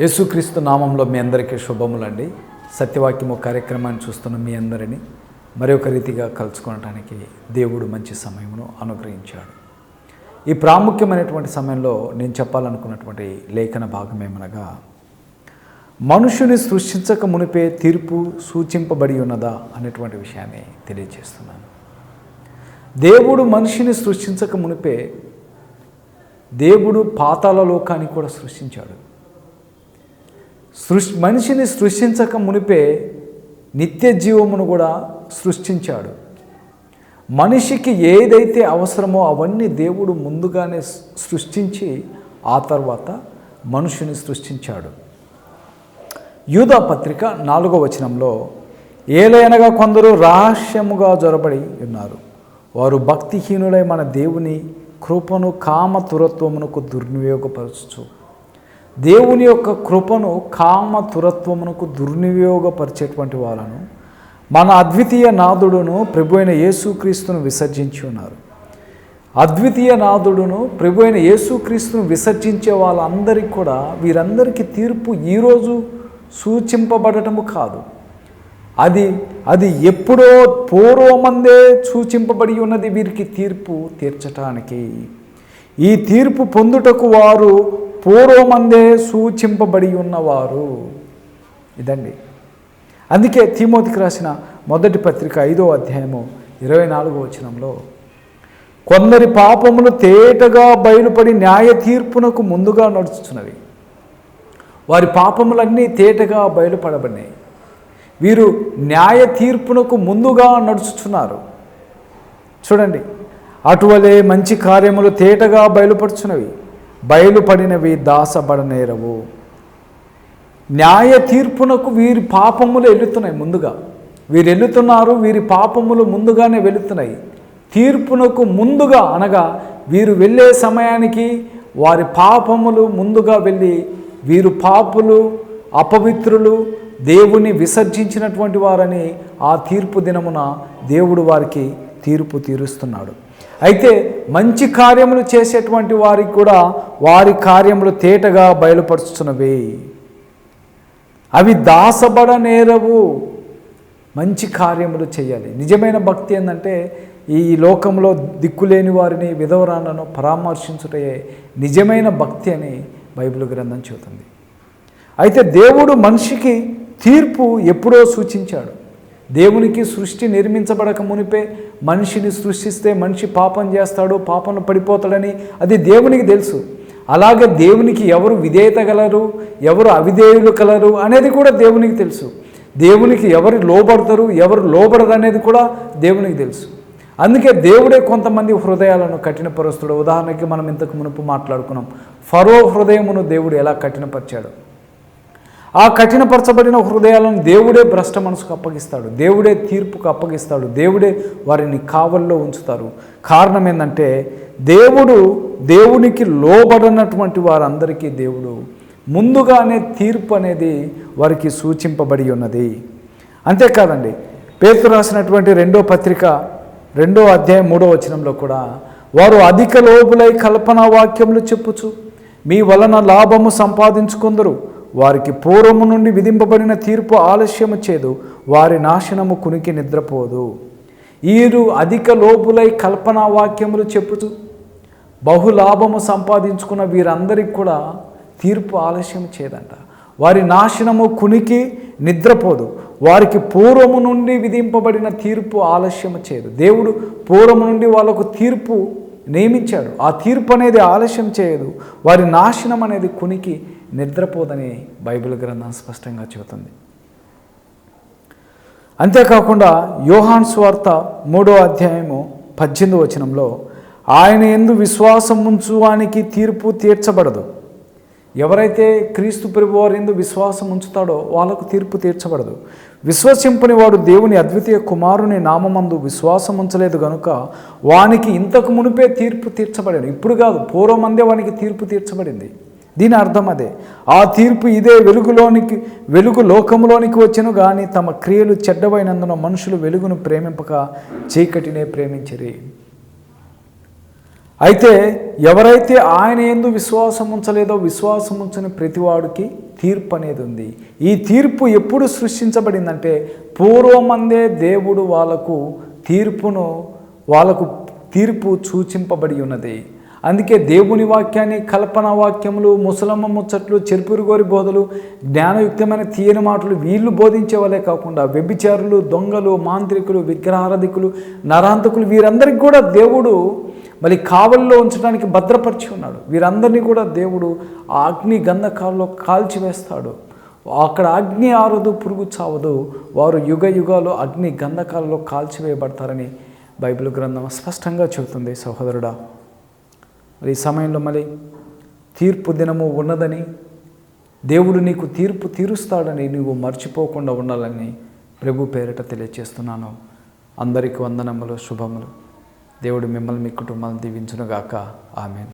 యేసుక్రీస్తు నామంలో మీ అందరికీ శుభములండి. సత్యవాక్యము కార్యక్రమాన్ని చూస్తున్న మీ అందరినీ మరొక రీతిగా కలుసుకోవడానికి దేవుడు మంచి సమయమును అనుగ్రహించాడు. ఈ ప్రాముఖ్యమైనటువంటి సమయంలో నేను చెప్పాలనుకున్నటువంటి లేఖన భాగం ఏమనగా మనుషుని సృష్టించక మునిపే తీర్పు సూచింపబడి ఉన్నదా అనేటువంటి విషయాన్ని తెలియజేస్తున్నాను. దేవుడు మనిషిని సృష్టించక మునిపే దేవుడు పాతాల లోకాన్ని కూడా సృష్టించాడు. సృష్టి మనిషిని సృష్టించక మునిపే నిత్య జీవమును కూడా సృష్టించాడు. మనిషికి ఏదైతే అవసరమో అవన్నీ దేవుడు ముందుగానే సృష్టించి ఆ తర్వాత మనుషుని సృష్టించాడు. యూదా పత్రిక నాలుగో వచనంలో ఏలైనగా కొందరు రహస్యముగా జొరబడి ఉన్నారు. వారు భక్తిహీనులై మన దేవుని కృపను కామ తురత్వమునకు దుర్వినియోగపరచు దేవుని యొక్క కృపను కామ తురత్వమునకు దుర్వినియోగపరిచేటువంటి వాళ్ళను మన అద్వితీయ నాదుడును ప్రభు అయిన యేసుక్రీస్తును విసర్జించి ఉన్నారు. అద్వితీయ నాదుడును ప్రభు అయిన యేసుక్రీస్తును విసర్జించే వాళ్ళందరికీ కూడా వీరందరికీ తీర్పు ఈరోజు సూచింపబడటము కాదు. అది అది ఎప్పుడో పూర్వమందే సూచింపబడి ఉన్నది వీరికి తీర్పు తీర్చటానికి ఈ తీర్పు పొందుటకు వారు పూర్వమందే సూచింపబడి ఉన్నవారు. ఇదండి. అందుకే తిమోతికి రాసిన మొదటి పత్రిక ఐదో అధ్యాయము ఇరవై నాలుగో వచనంలో కొందరి పాపములు తేటగా బయలుపడి న్యాయ తీర్పునకు ముందుగా నడుస్తున్నవి వారి పాపములన్నీ తేటగా బయలుపడబడినాయి. వీరు న్యాయ తీర్పునకు ముందుగా నడుచుతున్నారు చూడండి. అటువలే మంచి కార్యములు తేటగా బయలుపరుచునవి. బయలుపడినవి దాసబడనేరవు న్యాయ తీర్పునకు వీరి పాపములు వెళుతున్నాయి ముందుగా. వీరు వెళుతున్నారు వీరి పాపములు ముందుగానే వెళుతున్నాయి. తీర్పునకు ముందుగా అనగా వీరు వెళ్ళే సమయానికి వారి పాపములు ముందుగా వెళ్ళి వీరు పాపులు అపవిత్రులు దేవుని విసర్జించినటువంటి వారని ఆ తీర్పు దినమున దేవుడు వారికి తీర్పు తీరుస్తున్నాడు. అయితే మంచి కార్యములు చేసేటువంటి వారికి కూడా వారి కార్యములు తేటగా బయలుపరుస్తున్నవి. అవి దాసబడ నేరవు. మంచి కార్యములు చేయాలి. నిజమైన భక్తి ఏంటంటే ఈ లోకంలో దిక్కులేని వారిని విధవరాలను పరామర్శించుటయే నిజమైన భక్తి అని బైబిల్ గ్రంథం చెబుతుంది. అయితే దేవుడు మనిషికి తీర్పు ఎప్పుడో సూచించాడు. దేవునికి సృష్టి నిర్మించబడక మునిపే మనిషిని సృష్టిస్తే మనిషి పాపం చేస్తాడు పాపంలో పడిపోతాడని అది దేవునికి తెలుసు. అలాగే దేవునికి ఎవరు విధేయత గలరు ఎవరు అవిధేయులు కలరు అనేది కూడా దేవునికి తెలుసు. దేవునికి ఎవరు లోబడతారు ఎవరు లోబడరు అనేది కూడా దేవునికి తెలుసు. అందుకే దేవుడే కొంతమంది హృదయాలను కఠినపరుస్తుడు. ఉదాహరణకి మనం ఇంతకు మునుపు మాట్లాడుకున్నాం. ఫరో హృదయమును దేవుడు ఎలా కఠినపరిచాడు? ఆ కఠినపరచబడిన హృదయాలను దేవుడే భ్రష్ట మనసుకు అప్పగిస్తాడు. దేవుడే తీర్పుకు అప్పగిస్తాడు. దేవుడే వారిని కావల్లో ఉంచుతారు. కారణం ఏంటంటే దేవుడు దేవునికి లోబడినటువంటి వారందరికీ దేవుడు ముందుగానే తీర్పు అనేది వారికి సూచింపబడి ఉన్నది. అంతేకాదండి పేరు రాసినటువంటి రెండో పత్రిక రెండో అధ్యాయం మూడో వచనంలో కూడా వారు అధిక లోపులై కల్పనా వాక్యములు చెప్పుచు మీ వలన లాభము సంపాదించుకుందరు. వారికి పూర్వము నుండి విధింపబడిన తీర్పు ఆలస్యము చేదు వారి నాశనము కునికి నిద్రపోదు. ఈరు అధిక లోపులై కల్పనా వాక్యములు చెప్పుతూ బహులాభము సంపాదించుకున్న వీరందరికీ కూడా తీర్పు ఆలస్యం చేయదంట వారి నాశనము కునికి నిద్రపోదు వారికి పూర్వము నుండి విధింపబడిన తీర్పు ఆలస్యము చేయదు దేవుడు పూర్వము నుండి వాళ్ళకు తీర్పు నియమించాడు. ఆ తీర్పు అనేది ఆలస్యం చేయదు వారి నాశనం అనేది కునికి నిద్రపోదని బైబిల్ గ్రంథం స్పష్టంగా చెబుతుంది. అంతేకాకుండా యోహాన్ స్వార్త మూడో అధ్యాయము పద్దెనిమిది వచనంలో ఆయన ఎందు విశ్వాసం ఉంచువానికి తీర్పు తీర్చబడదు. ఎవరైతే క్రీస్తు ప్రభు వారి ఎందు విశ్వాసం ఉంచుతాడో వాళ్ళకు తీర్పు తీర్చబడదు. విశ్వసింపని వాడు దేవుని అద్వితీయ కుమారుని నామందు విశ్వాసం ఉంచలేదు గనుక వానికి ఇంతకు మునిపే తీర్పు తీర్చబడింది. ఇప్పుడు కాదు పూర్వమందే వానికి తీర్పు తీర్చబడింది. దీని అర్థం అదే. ఆ తీర్పు ఇదే వెలుగులోనికి వెలుగు లోకంలోనికి వచ్చెను కానీ తమ క్రియలు చెడ్డవైనందున మనుషులు వెలుగును ప్రేమింపక చీకటినే ప్రేమించరి. అయితే ఎవరైతే ఆయన ఎందు విశ్వాసం ఉంచలేదో విశ్వాసం ఉంచని ప్రతివాడికి తీర్పు అనేది ఉంది. ఈ తీర్పు ఎప్పుడు సృష్టించబడిందంటే పూర్వమందే దేవుడు వాళ్ళకు తీర్పును వాళ్ళకు తీర్పు సూచింపబడి ఉన్నది. అందుకే దేవుని వాక్యాన్ని కల్పన వాక్యములు ముసలమ్మ ముచ్చట్లు చెరుపురుగోరి బోధలు జ్ఞానయుక్తమైన తీయని మాటలు వీళ్ళు బోధించే వాళ్ళే కాకుండా వ్యభిచారులు దొంగలు మాంత్రికులు విగ్రహారధికులు నరాంతకులు వీరందరికీ కూడా దేవుడు మళ్ళీ కావల్లో ఉంచడానికి భద్రపరిచి ఉన్నాడు. వీరందరినీ కూడా దేవుడు ఆ అగ్ని గంధకాల్లో కాల్చివేస్తాడు అక్కడ అగ్ని ఆరదు పురుగు చావదు. వారు యుగ యుగాలు అగ్ని గంధకాలలో కాల్చివేయబడతారని బైబిల్ గ్రంథం స్పష్టంగా చెబుతుంది సహోదరుడా. మరి ఈ సమయంలో మళ్ళీ తీర్పు దినము ఉన్నదని దేవుడు నీకు తీర్పు తీరుస్తాడని నువ్వు మర్చిపోకుండా ఉండాలని ప్రభు పేరిట తెలియజేస్తున్నాను అందరికీ వందనములు శుభములు. దేవుడు మిమ్మల్ని మీ కుటుంబాలను దీవించునుగాక. ఆమెను.